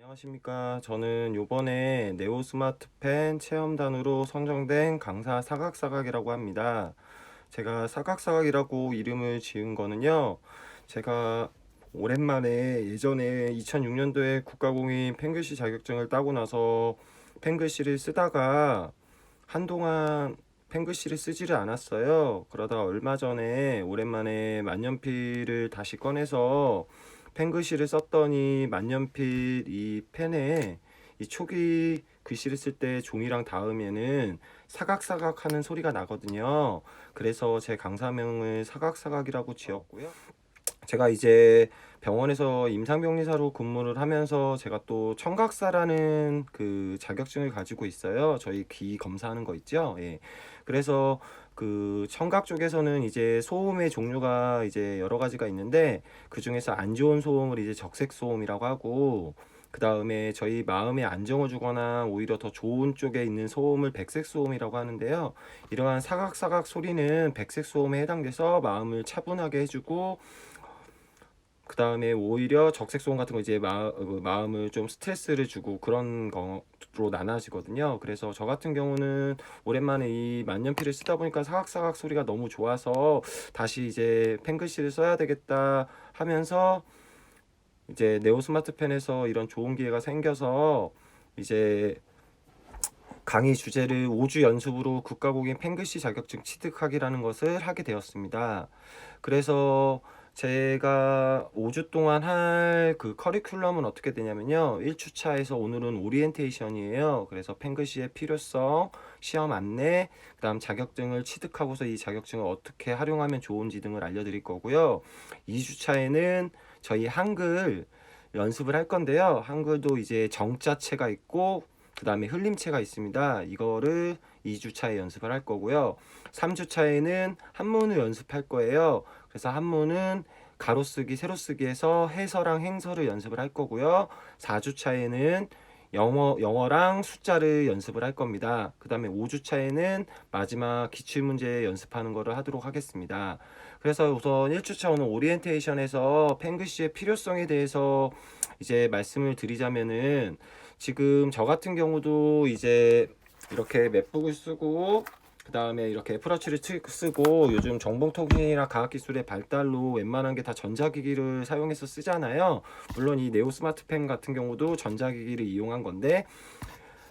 안녕하십니까. 저는 요번에 네오 스마트펜 체험단으로 선정된 강사 사각사각이라고 합니다. 제가 사각사각이라고 이름을 지은 거는요. 제가 오랜만에 예전에 2006년도에 국가공인 펜글씨 자격증을 따고 나서 펜글씨를 쓰다가 한동안 펜글씨를 쓰지를 않았어요. 그러다 얼마 전에 오랜만에 만년필을 다시 꺼내서 펜글씨를 썼더니 만년필 이 펜에 이 초기 글씨를 쓸 때 종이랑 닿으면은 사각사각 하는 소리가 나거든요. 그래서 제 강사명을 사각사각이라고 지었고요. 제가 이제 병원에서 임상병리사로 근무를 하면서 제가 또 청각사라는 그 자격증을 가지고 있어요. 저희 귀 검사하는 거 있죠. 예. 그래서 그 청각 쪽에서는 이제 소음의 종류가 이제 여러 가지가 있는데 그 중에서 안 좋은 소음을 이제 적색 소음이라고 하고 그 다음에 저희 마음에 안정을 주거나 오히려 더 좋은 쪽에 있는 소음을 백색 소음이라고 하는데요. 이러한 사각사각 소리는 백색 소음에 해당돼서 마음을 차분하게 해주고 그 다음에 오히려 적색 소음 같은 거 이제 마, 그 마음을 좀 스트레스를 주고 그런 거 로 나눠지거든요. 그래서 저 같은 경우는 오랜만에 이 만년필을 쓰다 보니까 사각사각 소리가 너무 좋아서 다시 이제 펜글씨를 써야 되겠다 하면서 이제 네오 스마트펜에서 이런 좋은 기회가 생겨서 이제 강의 주제를 5주 연습으로 국가공인 펜글씨 자격증 취득하기라는 것을 하게 되었습니다. 그래서 제가 5주 동안 할 그 커리큘럼은 어떻게 되냐면요. 1주차에서 오늘은 오리엔테이션이에요. 그래서 펜글씨의 필요성, 시험 안내, 그 다음 자격증을 취득하고서 이 자격증을 어떻게 활용하면 좋은지 등을 알려드릴 거고요. 2주차에는 저희 한글 연습을 할 건데요. 한글도 이제 정자체가 있고 그 다음에 흘림체가 있습니다. 이거를 2주차에 연습을 할 거고요. 3주차에는 한문을 연습할 거예요. 그래서 한문은 가로쓰기, 세로쓰기에서 해서랑 행서를 연습을 할 거고요. 4주차에는 영어, 영어랑 숫자를 연습을 할 겁니다. 그 다음에 5주차에는 마지막 기출문제 연습하는 거를 하도록 하겠습니다. 그래서 우선 1주차 오늘 오리엔테이션에서 펜글씨의 필요성에 대해서 이제 말씀을 드리자면은 지금 저 같은 경우도 이제 이렇게 맥북을 쓰고 그 다음에 이렇게 애플워치를 치- 쓰고 요즘 정보통신이나 과학기술의 발달로 웬만한 게 다 전자기기를 사용해서 쓰잖아요. 물론 이 네오 스마트펜 같은 경우도 전자기기를 이용한 건데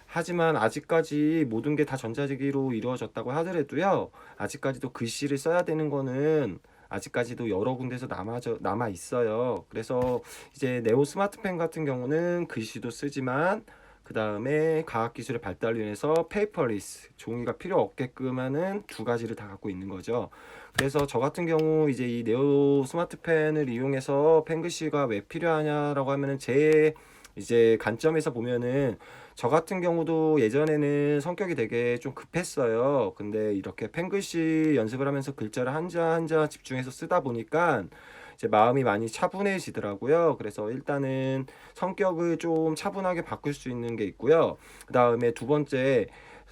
하지만 아직까지 모든 게 다 전자기기로 이루어졌다고 하더라도요. 아직까지도 글씨를 써야 되는 거는 아직까지도 여러 군데서 남아 남아 있어요. 그래서 이제 네오 스마트펜 같은 경우는 글씨도 쓰지만 그 다음에 과학기술의 발달로 인해서 페이퍼리스 종이가 필요 없게끔 하는 두 가지를 다 갖고 있는 거죠. 그래서 저 같은 경우 이제 이 네오 스마트펜을 이용해서 펜글씨가 왜 필요하냐라고 하면은 제 이제 관점에서 보면은 저 같은 경우도 예전에는 성격이 되게 좀 급했어요. 근데 이렇게 펜글씨 연습을 하면서 글자를 한자 한자 집중해서 쓰다 보니까 이 제 마음이 많이 차분해지더라고요. 그래서 일단은 성격을 좀 차분하게 바꿀 수 있는 게 있고요. 그 다음에 두 번째,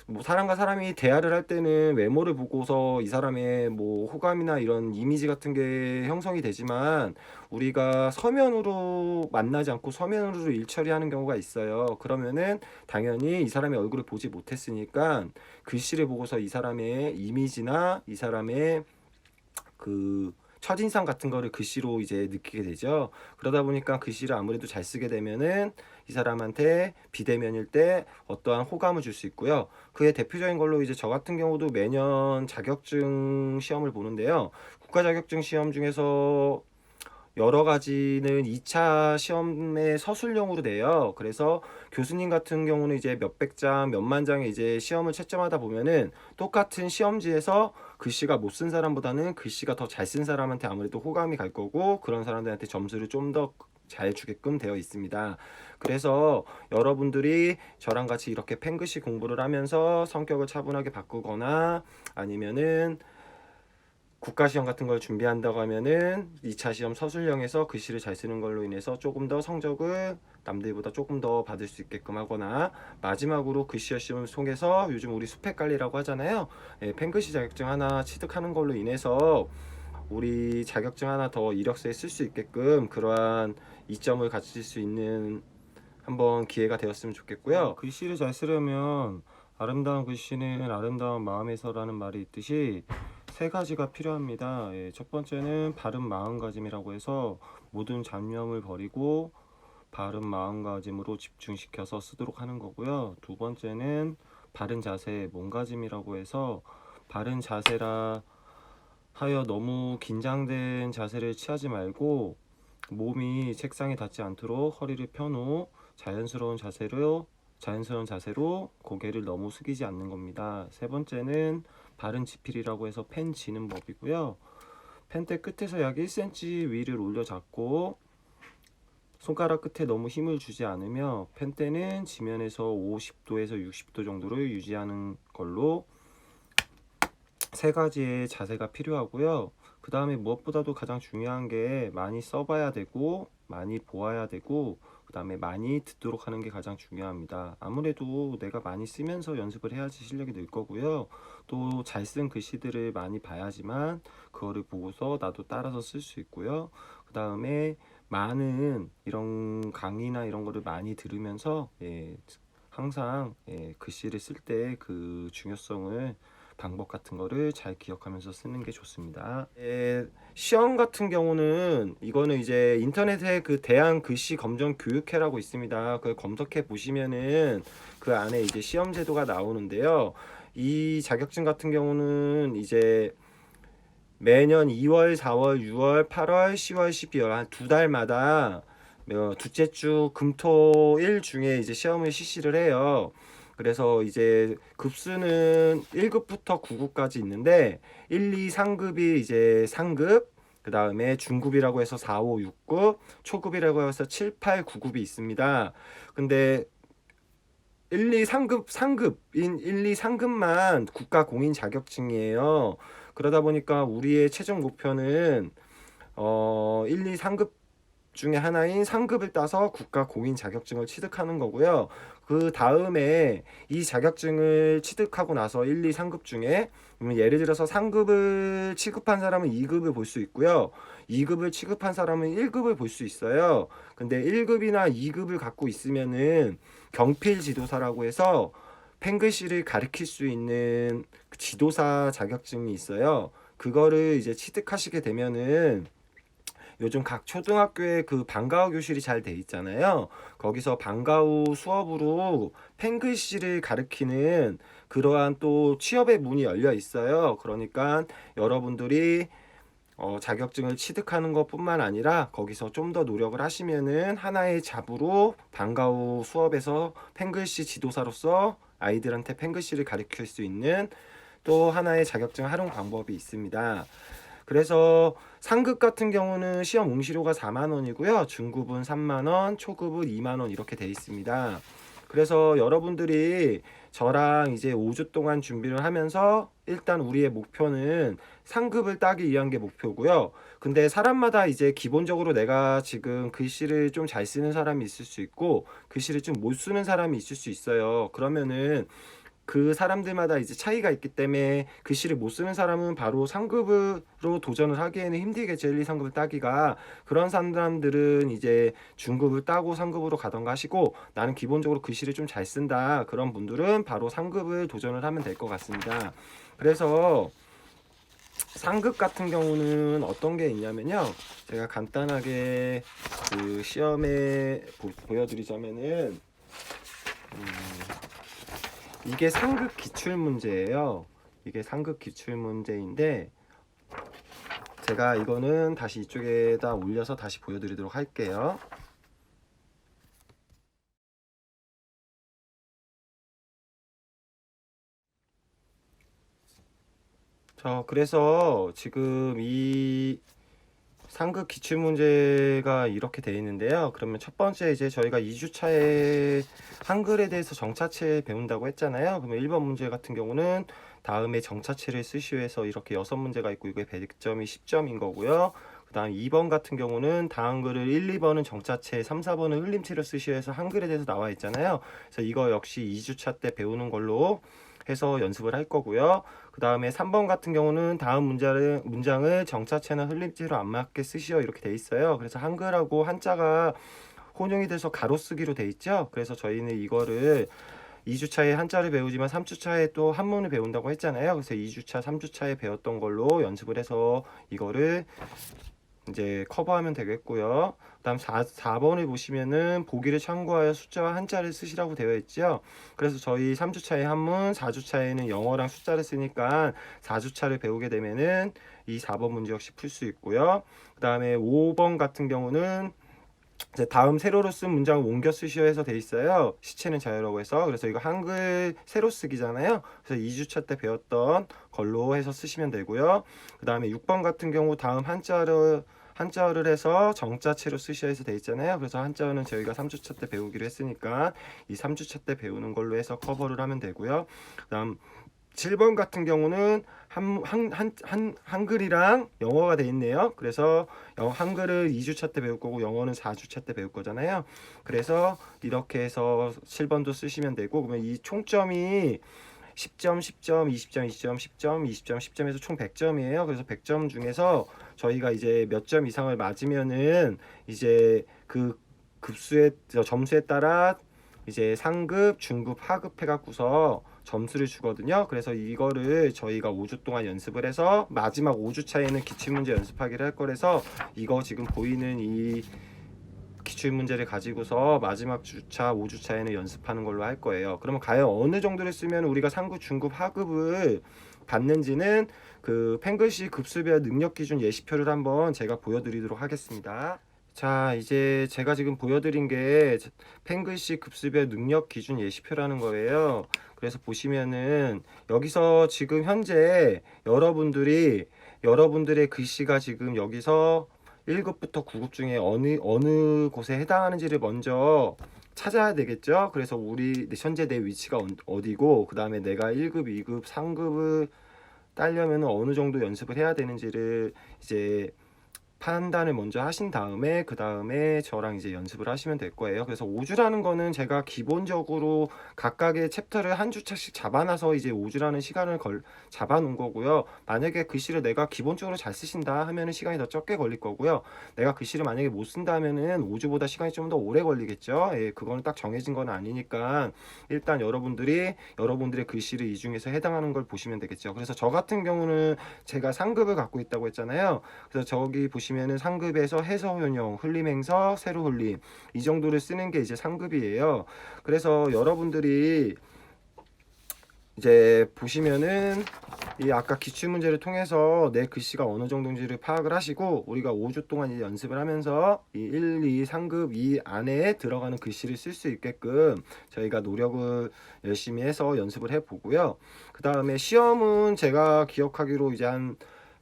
뭐 사람과 사람이 대화를 할 때는 외모를 보고서 이 사람의 뭐 호감이나 이런 이미지 같은 게 형성이 되지만 우리가 서면으로 만나지 않고 서면으로 일 처리하는 경우가 있어요. 그러면은 당연히 이 사람의 얼굴을 보지 못했으니까 글씨를 보고서 이 사람의 이미지나 이 사람의 그 첫인상 같은 거를 글씨로 이제 느끼게 되죠. 그러다 보니까 글씨를 아무래도 잘 쓰게 되면은 이 사람한테 비대면일 때 어떠한 호감을 줄 수 있고요. 그의 대표적인 걸로 이제 저 같은 경우도 매년 자격증 시험을 보는데요. 국가 자격증 시험 중에서 여러 가지는 2차 시험에 서술형으로 돼요. 그래서 교수님 같은 경우는 이제 몇백 장, 몇만 장의 이제 시험을 채점하다 보면은 똑같은 시험지에서 글씨가 못 쓴 사람보다는 글씨가 더 잘 쓴 사람한테 아무래도 호감이 갈 거고 그런 사람들한테 점수를 좀더 잘 주게끔 되어 있습니다. 그래서 여러분들이 저랑 같이 이렇게 펜글씨 공부를 하면서 성격을 차분하게 바꾸거나 아니면은 국가시험 같은 걸 준비한다고 하면은 2차 시험 서술형에서 글씨를 잘 쓰는 걸로 인해서 조금 더 성적을 남들보다 조금 더 받을 수 있게끔 하거나 마지막으로 글씨 시험을 통해서 요즘 우리 스펙 관리라고 하잖아요. 예, 펜글씨 자격증 하나 취득하는 걸로 인해서 우리 자격증 하나 더 이력서에 쓸 수 있게끔 그러한 이점을 가질 수 있는 한번 기회가 되었으면 좋겠고요. 글씨를 잘 쓰려면 아름다운 글씨는 아름다운 마음에서라는 말이 있듯이 세 가지가 필요합니다. 예, 첫 번째는 바른 마음가짐이라고 해서 모든 잡념을 버리고 바른 마음가짐으로 집중시켜서 쓰도록 하는 거고요. 두 번째는 바른 자세, 몸가짐이라고 해서 바른 자세라 하여 너무 긴장된 자세를 취하지 말고 몸이 책상에 닿지 않도록 허리를 펴후 자연스러운 자세로 자연스러운 자세로 고개를 너무 숙이지 않는 겁니다. 세 번째는 바른 지필이라고 해서 펜 지는 법이고요. 펜대 끝에서 약 1cm 위를 올려 잡고 손가락 끝에 너무 힘을 주지 않으며 펜대는 지면에서 50도에서 60도 정도를 유지하는 걸로 세 가지의 자세가 필요하고요. 그 다음에 무엇보다도 가장 중요한 게 많이 써봐야 되고 많이 보아야 되고 그 다음에 많이 듣도록 하는 게 가장 중요합니다. 아무래도 내가 많이 쓰면서 연습을 해야지 실력이 늘 거고요. 또 잘 쓴 글씨들을 많이 봐야지만 그거를 보고서 나도 따라서 쓸 수 있고요. 그 다음에 많은 이런 강의나 이런 거를 많이 들으면서 예, 항상 예, 글씨를 쓸 때 그 중요성을 방법 같은 거를 잘 기억하면서 쓰는 게 좋습니다. 예, 시험 같은 경우는 이거는 이제 인터넷에 그 대한 글씨 검정 교육회라고 있습니다. 그 검색해 보시면은 그 안에 이제 시험 제도가 나오는데요. 이 자격증 같은 경우는 이제 매년 2월, 4월, 6월, 8월, 10월, 12월 한 두 달마다 어, 둘째 주 금토일 중에 이제 시험을 실시를 해요. 그래서 이제 급수는 1급부터 9급까지 있는데 1, 2, 3급이 이제 상급, 그 다음에 중급이라고 해서 4, 5, 6급, 초급이라고 해서 7, 8, 9급이 있습니다. 근데 1, 2, 3급, 상급인 1, 2, 3급만 국가 공인 자격증이에요. 그러다 보니까 우리의 최종 목표는 어 1, 2, 3급 중에 하나인 상급을 따서 국가 공인 자격증을 취득하는 거고요. 그 다음에 이 자격증을 취득하고 나서 1, 2, 3급 중에 음, 예를 들어서 상급을 취급한 사람은 2급을 볼 수 있고요. 2급을 취급한 사람은 1급을 볼 수 있어요. 근데 1급이나 2급을 갖고 있으면은 경필 지도사라고 해서 펜글씨를 가르칠 수 있는 그 지도사 자격증이 있어요. 그거를 이제 취득하시게 되면은 요즘 각 초등학교에 그 방과후 교실이 잘 돼 있잖아요. 거기서 방과후 수업으로 펜글씨를 가르치는 그러한 또 취업의 문이 열려 있어요. 그러니까 여러분들이 어, 자격증을 취득하는 것뿐만 아니라 거기서 좀 더 노력을 하시면은 하나의 잡으로 방과후 수업에서 펜글씨 지도사로서 아이들한테 펜글씨를 가르칠 수 있는 또 하나의 자격증 활용 방법이 있습니다. 그래서 상급 같은 경우는 시험 응시료가 4만 원이고요. 중급은 3만 원, 초급은 2만 원 이렇게 돼 있습니다. 그래서 여러분들이 저랑 이제 5주 동안 준비를 하면서 일단 우리의 목표는 상급을 따기 위한 게 목표고요. 근데 사람마다 이제 기본적으로 내가 지금 글씨를 좀 잘 쓰는 사람이 있을 수 있고 글씨를 좀 못 쓰는 사람이 있을 수 있어요. 그러면은 그 사람들마다 이제 차이가 있기 때문에 글씨를 못 쓰는 사람은 바로 상급으로 도전을 하기에는. 1, 2, 3급을 따기가. 그런 사람들은 이제 중급을 따고 상급으로 가던가 하시고 나는 기본적으로 글씨를 좀 잘 쓴다. 그런 분들은 바로 상급을 도전을 하면 될 것 같습니다. 그래서 상급 같은 경우는 어떤 게 있냐면요. 제가 간단하게 그 시험에 보, 보여드리자면은 음, 이게 상급 기출 문제예요. 이게 상급 기출 문제인데 제가 이거는 다시 이쪽에다 올려서 다시 보여드리도록 할게요. 자, 그래서 지금 이 상급 기출 문제가 이렇게 돼 있는데요. 그러면 첫 번째 이제 저희가 2주차에 한글에 대해서 정차체 배운다고 했잖아요. 그러면 1번 문제 같은 경우는 다음에 정차체를 쓰시오 해서 이렇게 여섯 문제가 있고 이게 100점이 10점인 거고요. 그 다음 2번 같은 경우는 다한글을 1, 2번은 정차체, 3, 4번은 흘림체를 쓰시오 해서 한글에 대해서 나와 있잖아요. 그래서 이거 역시 2주차 때 배우는 걸로 해서 연습을 할 거고요. 그 다음에 3번 같은 경우는 다음 문장을, 문장을 정차체나 흘림체로 안 맞게 쓰시오 이렇게 돼 있어요. 그래서 한글하고 한자가 혼용이 돼서 가로쓰기로 돼 있죠. 그래서 저희는 이거를 2주차에 한자를 배우지만 3주차에 또 한문을 배운다고 했잖아요. 그래서 2주차, 3주차에 배웠던 걸로 연습을 해서 이거를 이제 커버하면 되겠고요. 그다음 4, 4번을 보시면은 보기를 참고하여 숫자와 한자를 쓰시라고 되어 있죠. 그래서 저희 3주차에 한문, 4주차에는 영어랑 숫자를 쓰니까 4주차를 배우게 되면은 이 4번 문제 역시 풀 수 있고요. 그다음에 5번 같은 경우는 이제 다음 세로로 쓴 문장을 옮겨 쓰시오 해서 돼 있어요. 시체는 자유라고 해서 그래서 이거 한글 세로 쓰기잖아요. 그래서 2주차 때 배웠던 걸로 해서 쓰시면 되고요. 그 다음에 6번 같은 경우 다음 한자를 한자어를 해서 정자체로 쓰셔야 해서 돼 있잖아요. 그래서 한자어는 저희가 3주차 때 배우기로 했으니까 이 3주차 때 배우는 걸로 해서 커버를 하면 되고요. 그다음 7번 같은 경우는 한, 한, 한, 한, 한글이랑 영어가 돼 있네요. 그래서 영, 한글을 2주차 때 배울 거고 영어는 4주차 때 배울 거잖아요. 그래서 이렇게 해서 7번도 쓰시면 되고 그러면 이 총점이 10점, 10점, 20점, 20점, 10점, 20점, 10점에서 총 100점이에요. 그래서 100점 중에서 저희가 이제 몇 점 이상을 맞으면은 이제 그 급수의 저 점수에 따라 이제 상급, 중급, 하급 해 갖고서 점수를 주거든요. 그래서 이거를 저희가 5주 동안 연습을 해서 마지막 5주 차에는 기출 문제 연습하기를 할 거라서 이거 지금 보이는 이 기출 문제를 가지고서 마지막 주차 5주차에는 연습하는 걸로 할 거예요. 그러면 과연 어느 정도를 쓰면 우리가 상급, 중급, 하급을 받는지는 그 팽글씨 급수별 능력 기준 예시표를 한번 제가 보여드리도록 하겠습니다. 자, 이제 제가 지금 보여드린 게 팽글씨 급수별 능력 기준 예시표라는 거예요. 그래서 보시면은 여기서 지금 현재 여러분들이 여러분들의 글씨가 지금 여기서 1급부터 9급 중에 어느 어느 곳에 해당하는지를 먼저 찾아야 되겠죠. 그래서 우리 현재 내 위치가 어- 어디고 그다음에 내가 1급, 2급, 3급을 따려면 어느 정도 연습을 해야 되는지를 이제 판단을 먼저 하신 다음에 그 다음에 저랑 이제 연습을 하시면 될 거예요. 그래서 5주라는 거는 제가 기본적으로 각각의 챕터를 한 주차씩 잡아놔서 이제 5주라는 시간을 걸 잡아놓은 거고요. 만약에 글씨를 내가 기본적으로 잘 쓰신다 하면은 시간이 더 적게 걸릴 거고요. 내가 글씨를 만약에 못 쓴다 하면은 5주보다 시간이 좀 더 오래 걸리겠죠. 예, 그거는 딱 정해진 건 아니니까 일단 여러분들이 여러분들의 글씨를 이 중에서 해당하는 걸 보시면 되겠죠. 그래서 저 같은 경우는 제가 상급을 갖고 있다고 했잖아요. 그래서 저기 보시 면은 상급에서 해서 혼용, 흘림행서, 세로 흘림 이 정도를 쓰는 게 이제 상급이에요. 그래서 여러분들이 이제 보시면은 이 아까 기출 문제를 통해서 내 글씨가 어느 정도인지를 파악을 하시고 우리가 5주 동안 이제 연습을 하면서 이 1, 2, 3급 이 안에 들어가는 글씨를 쓸 수 있게끔 저희가 노력을 열심히 해서 연습을 해 보고요. 그 다음에 시험은 제가 기억하기로 이제 한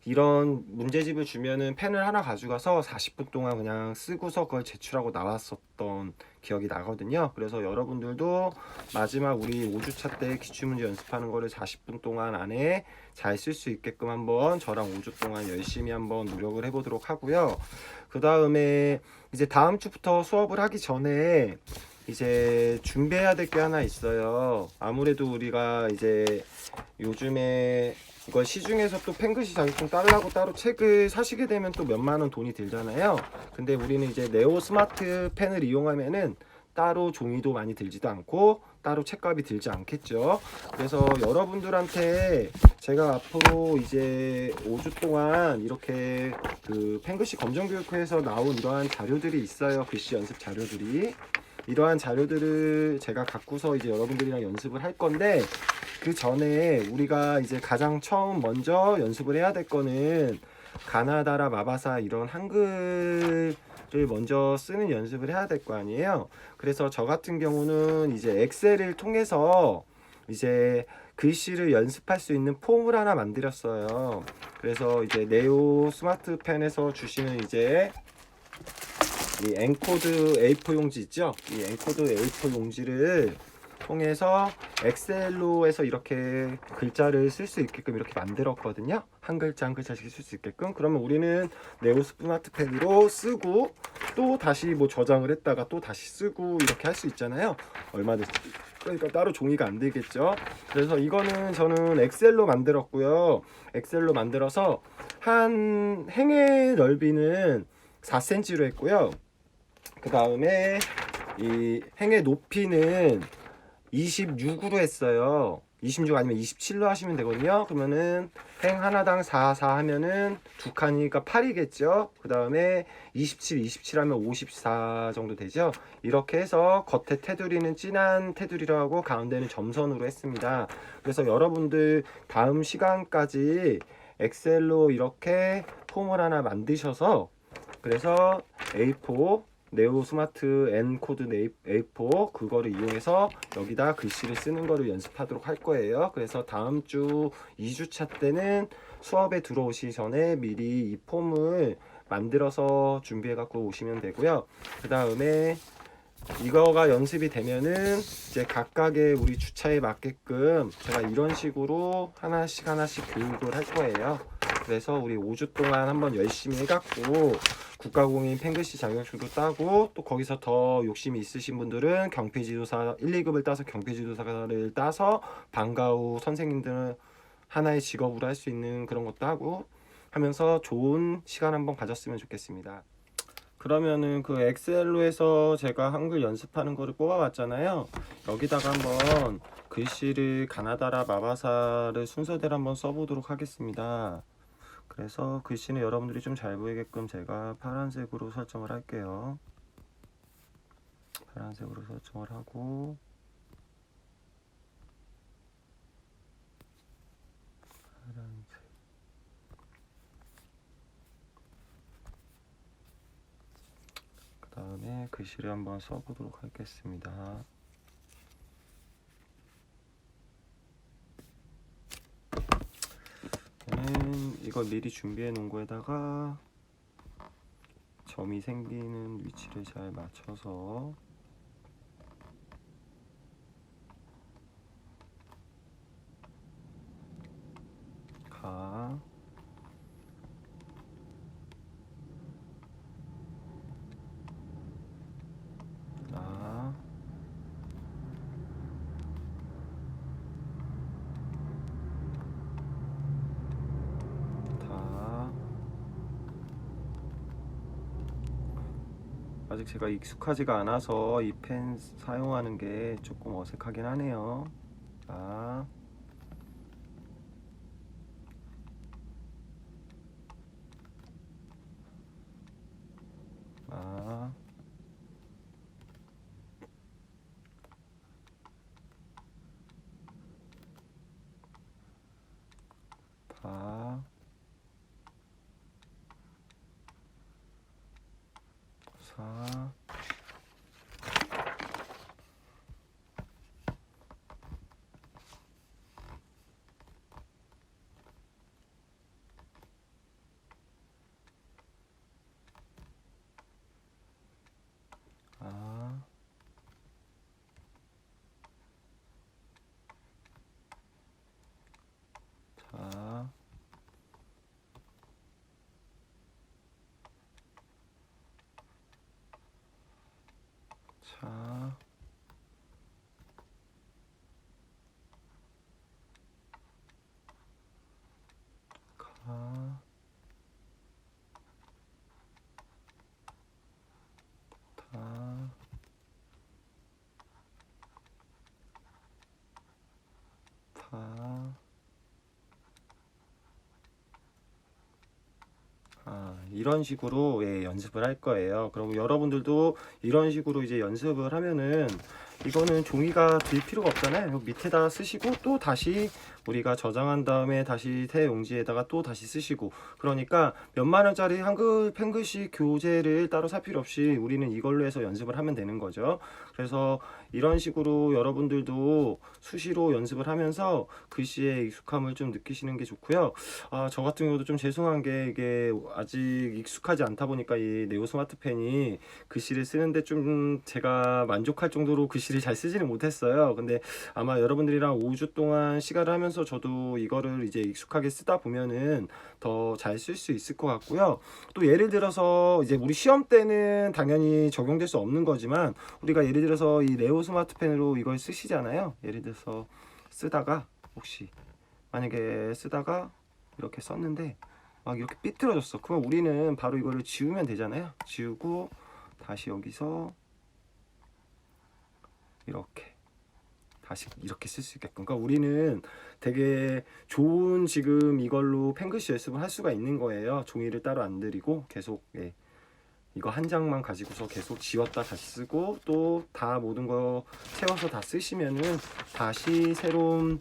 이런 문제집을 주면은 펜을 하나 가져가서 40분 동안 그냥 쓰고서 그걸 제출하고 나왔었던 기억이 나거든요. 그래서 여러분들도 마지막 우리 5주차 때 기출문제 연습하는 거를 40분 동안 안에 잘 쓸 수 있게끔 한번 저랑 5주 동안 열심히 한번 노력을 해보도록 하고요. 그 다음에 이제 다음 주부터 수업을 하기 전에 이제 준비해야 될 게 하나 있어요. 아무래도 우리가 이제 요즘에 이걸 시중에서 또 pen글시 자격증 따려고 따로 책을 사시게 되면 또 몇만 원 돈이 들잖아요. 근데 우리는 이제 네오 스마트 펜을 이용하면은 따로 종이도 많이 들지도 않고 따로 책값이 들지 않겠죠. 그래서 여러분들한테 제가 앞으로 이제 5주 동안 이렇게 그 pen글시 검정교육회에서 나온 이러한 자료들이 있어요. 글씨 연습 자료들이. 이러한 자료들을 제가 갖고서 이제 여러분들이랑 연습을 할 건데 그 전에 우리가 이제 가장 처음 먼저 연습을 해야 될 거는 가나다라 마바사 이런 한글을 먼저 쓰는 연습을 해야 될 거 아니에요. 그래서 저 같은 경우는 이제 엑셀을 통해서 이제 글씨를 연습할 수 있는 폼을 하나 만들었어요. 그래서 이제 네오 스마트펜에서 주시는 이제 이 엔코드 A4 용지 있죠? 이 엔코드 A4 용지를 통해서 엑셀로 해서 이렇게 글자를 쓸 수 있게끔 이렇게 만들었거든요. 한 글자 한 글자씩 쓸 수 있게끔. 그러면 우리는 네오 스마트펜으로 쓰고 또 다시 뭐 저장을 했다가 또 다시 쓰고 이렇게 할 수 있잖아요. 얼마든지. 그러니까 따로 종이가 안 되겠죠. 그래서 이거는 저는 엑셀로 만들었고요. 엑셀로 만들어서 한 행의 넓이는 4cm로 했고요. 그 다음에 이 행의 높이는 26으로 했어요. 26 아니면 27로 하시면 되거든요. 그러면은 행 하나당 4, 4 하면은 두 칸이니까 8이겠죠. 그 다음에 27, 27 하면 54 정도 되죠. 이렇게 해서 겉에 테두리는 진한 테두리로 하고 가운데는 점선으로 했습니다. 그래서 여러분들 다음 시간까지 엑셀로 이렇게 폼을 하나 만드셔서 그래서 A4 네오 스마트 N 코드 네이- A4 그거를 이용해서 여기다 글씨를 쓰는 거를 연습하도록 할 거예요. 그래서 다음 주 2주차 때는 수업에 들어오시 전에 미리 이 폼을 만들어서 준비해 갖고 오시면 되고요. 그 다음에 이거가 연습이 되면은 이제 각각의 우리 주차에 맞게끔 제가 이런 식으로 하나씩 하나씩 교육을 할 거예요. 그래서 우리 5주 동안 한번 열심히 해갖고 국가공인 팽글씨 자격증도 따고 또 거기서 더 욕심이 있으신 분들은 경폐지도사 1, 2급을 따서 경폐지도사를 따서 방과 후 선생님들 하나의 직업으로 할 수 있는 그런 것도 하고 하면서 좋은 시간 한번 가졌으면 좋겠습니다. 그러면은 그 엑셀로 해서 제가 한글 연습하는 거를 뽑아봤잖아요. 여기다가 한번 글씨를 가나다라 마바사를 순서대로 한번 써보도록 하겠습니다. 그래서 글씨는 여러분들이 좀 잘 보이게끔 제가 파란색으로 설정을 할게요. 파란색으로 설정을 하고 파란색 그 다음에 글씨를 한번 써보도록 하겠습니다. 저는 이걸 미리 준비해 놓은 거에다가 점이 생기는 위치를 잘 맞춰서 가 나, 다 아직 제가 익숙하지가 않아서 이 펜 사용하는 게 조금 어색하긴 하네요. 자, 아, 바, 사, 자, 가, 다, 다, 아, 이런 식으로 예, 연습을 할 거예요. 그럼 여러분들도 이런 식으로 이제 연습을 하면은 이거는 종이가 들 필요가 없잖아요. 밑에다 쓰시고 또 다시 우리가 저장한 다음에 다시 새 용지에다가 또 다시 쓰시고 그러니까 몇만 원짜리 한글 펜글씨 교재를 따로 살 필요 없이 우리는 이걸로 해서 연습을 하면 되는 거죠. 그래서 이런 식으로 여러분들도 수시로 연습을 하면서 글씨에 익숙함을 좀 느끼시는 게 좋고요. 아, 저 같은 경우도 좀 죄송한 게 이게 아직 익숙하지 않다 보니까 이 네오 스마트 펜이 글씨를 쓰는데 좀 제가 만족할 정도로 글씨를 잘 쓰지는 못했어요. 근데 아마 여러분들이랑 5주 동안 시간을 하면서 저도 이거를 이제 익숙하게 쓰다 보면은 더 잘 쓸 수 있을 것 같고요. 또 예를 들어서 이제 우리 시험 때는 당연히 적용될 수 없는 거지만 우리가 예를 들어서 이 네오 스마트 펜으로 이걸 쓰시잖아요. 예를 들어서 쓰다가 혹시 만약에 쓰다가 이렇게 썼는데 막 이렇게 삐뚤어졌어. 그럼 우리는 바로 이거를 지우면 되잖아요. 지우고 다시 여기서 이렇게 다시 이렇게 쓸 수 있게끔. 그러니까 우리는 되게 좋은 지금 이걸로 펜글씨 연습을 할 수가 있는 거예요. 종이를 따로 안 들이고 계속 예. 이거 한 장만 가지고서 계속 지웠다 다시 쓰고 또 다 모든 거 채워서 다 쓰시면은 다시 새로운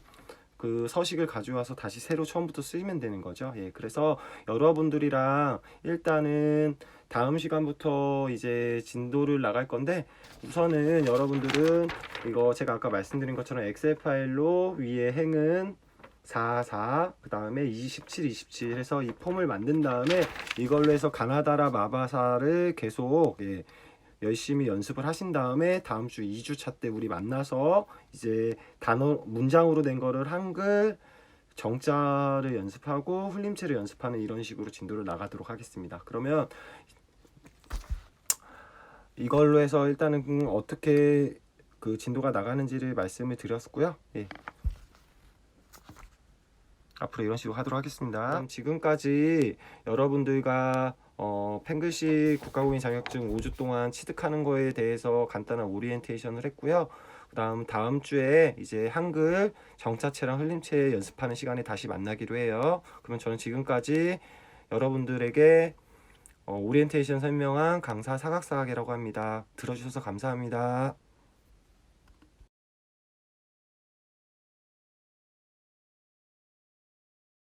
그 서식을 가져와서 다시 새로 처음부터 쓰면 되는 거죠. 예, 그래서 여러분들이랑 일단은 다음 시간부터 이제 진도를 나갈 건데 우선은 여러분들은 이거 제가 아까 말씀드린 것처럼 엑셀 파일로 위에 행은 4, 4, 그 다음에 27, 27 해서 이 폼을 만든 다음에 이걸로 해서 가나다라 마바사를 계속 예, 열심히 연습을 하신 다음에 다음 주 2주 차 때 우리 만나서 이제 단어 문장으로 된 거를 한글 정자를 연습하고 흘림체를 연습하는 이런 식으로 진도를 나가도록 하겠습니다. 그러면 이걸로 해서 일단은 음, 어떻게 그 진도가 나가는지를 말씀을 드렸고요. 예. 앞으로 이런 식으로 하도록 하겠습니다. 그럼 지금까지 여러분들과 어, 펜글씨 국가공인 자격증 5주 동안 취득하는 거에 대해서 간단한 오리엔테이션을 했고요. 그다음 다음 주에 이제 한글 정자체랑 흘림체 연습하는 시간에 다시 만나기로 해요. 그러면 저는 지금까지 여러분들에게 어, 오리엔테이션 설명한 강사 사각사각이라고 합니다. 들어주셔서 감사합니다.